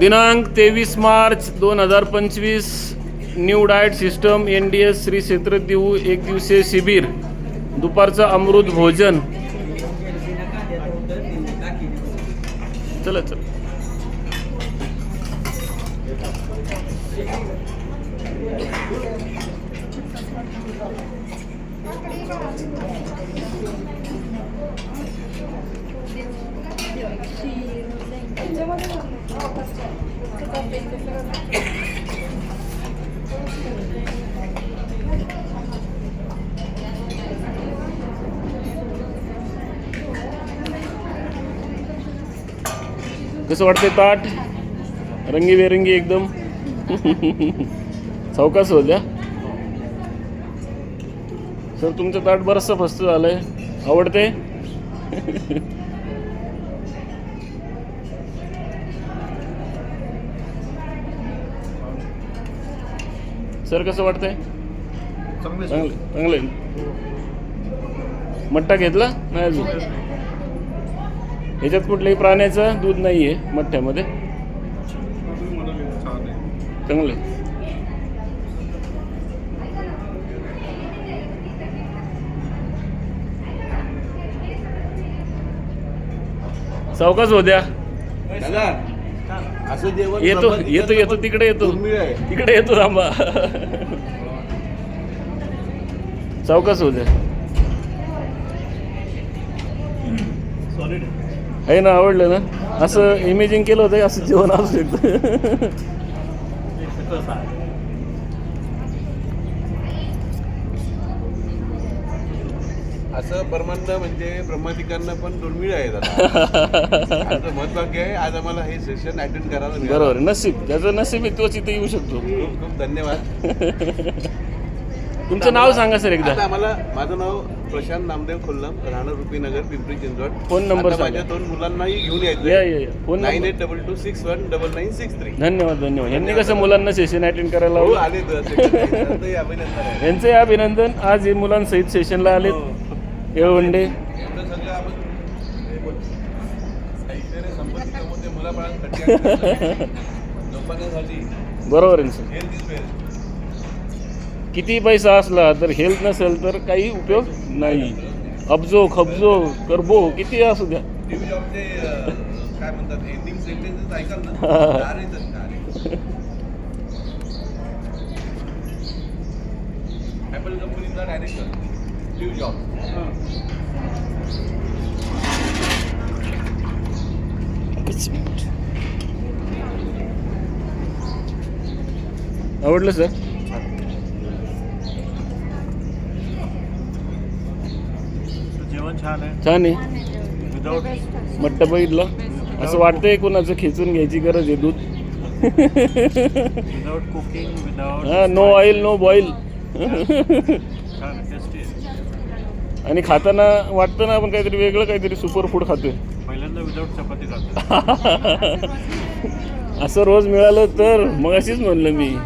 दिनांक तेवीस मार्च दोन हजार पंचवीस new diet system N D S Shri क्षेत्र देऊ एक दिवसीय शिबिर दुपारचं अमृत भोजन. चला चला. कसं वाटते ताट? रंगीबेरंगी एकदम. चौकास होत्या सर तुमचं ताट बरंचसं फस्त झालंय. आवडते सर कसं वाटतंय? चांगले चांगलं. मट्टा घेतला? नाही अजून. ह्याच्यात कुठल्याही प्राण्याचं दूध नाही आहे मठ्ठ्यामध्ये. चांगलं आहे. सावकाश हो द्या. दादा असं येतो येतो येतो तिकडे येतो. तिकडे येतो थांबा. चौकास सॉलिड आहे ना आवडलं ना? असं इमेजिंग केलं होतं असं जेवण असू शकतं. असं ब्रह्मांड म्हणजे ब्रह्माधिकांना पण दुर्मिळ आहे दादा. आहे. आज आम्हाला हे सेशन अटेंड करायला मिळालं बरोबर नसीब ज्याचं नसीब आहे तोच इथे येऊ शकतो. खूप खूप धन्यवाद. तुमचं नाव सांगा सर एकदा. आम्हाला माझं नाव प्रशांत नामदेव खोल्लम राहणार रुपीनगर पिंपरी चिंचवड. Phone number. माझ्या दोन मुलांनाही घेऊन यायचं phone nine eight double two six one double nine six three. धन्यवाद धन्यवाद. यांनी कसं मुलांना सेशन अटेंड करायला हो आले तर अभिनंदन आहे. यांचे अभिनंदन. आज हे मुलांसहित सेशनला आलेत. हो. येळवंडे बरोबर आहे सर. किती पैसा असला तर हेल्थ नसेल तर काही उपयोग नाही. अब्जो खबजो करबो किती असू द्या. ॲपल कंपनीचा मिनिट आवडलं सर जेवण छान आहे. छान आहे. विदाऊट मट्ट बघितलं. असं वाटतंय कोणाचं खेचून घ्यायची गरज आहे दूध. विदाऊट कुकिंग विदाऊट हा नो ऑइल नो बॉईल छान टेस्टी आहे. आणि खाताना वाटतं ना आपण काहीतरी वेगळं काहीतरी सुपर फूड खातोय. पहिल्यांदा विदाऊट चपाती खातो असं रोज मिळालं तर मग अशीच म्हणलं मी.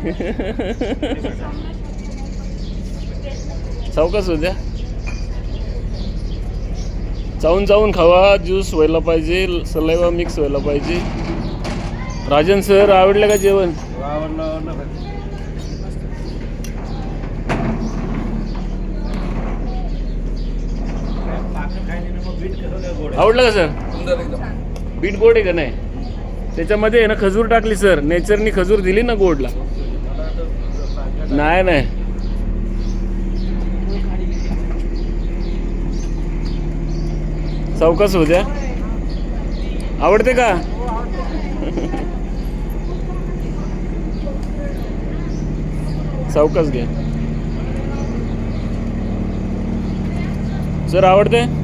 सावकाश होत्या चावून चावून खावा ज्यूस व्हायला पाहिजे सलाइवा मिक्स व्हायला पाहिजे. राजन सर आवडलं का जेवण? आवडलं. का सर? बीट गोड आहे का नाही? त्याच्यामध्ये आहे ना खजूर टाकली सर. नेचरनी खजूर दिली ना गोडला. नाही नाही. चौकस होऊ द्या. आवडते का? चौकस घ्या. सर आवडते?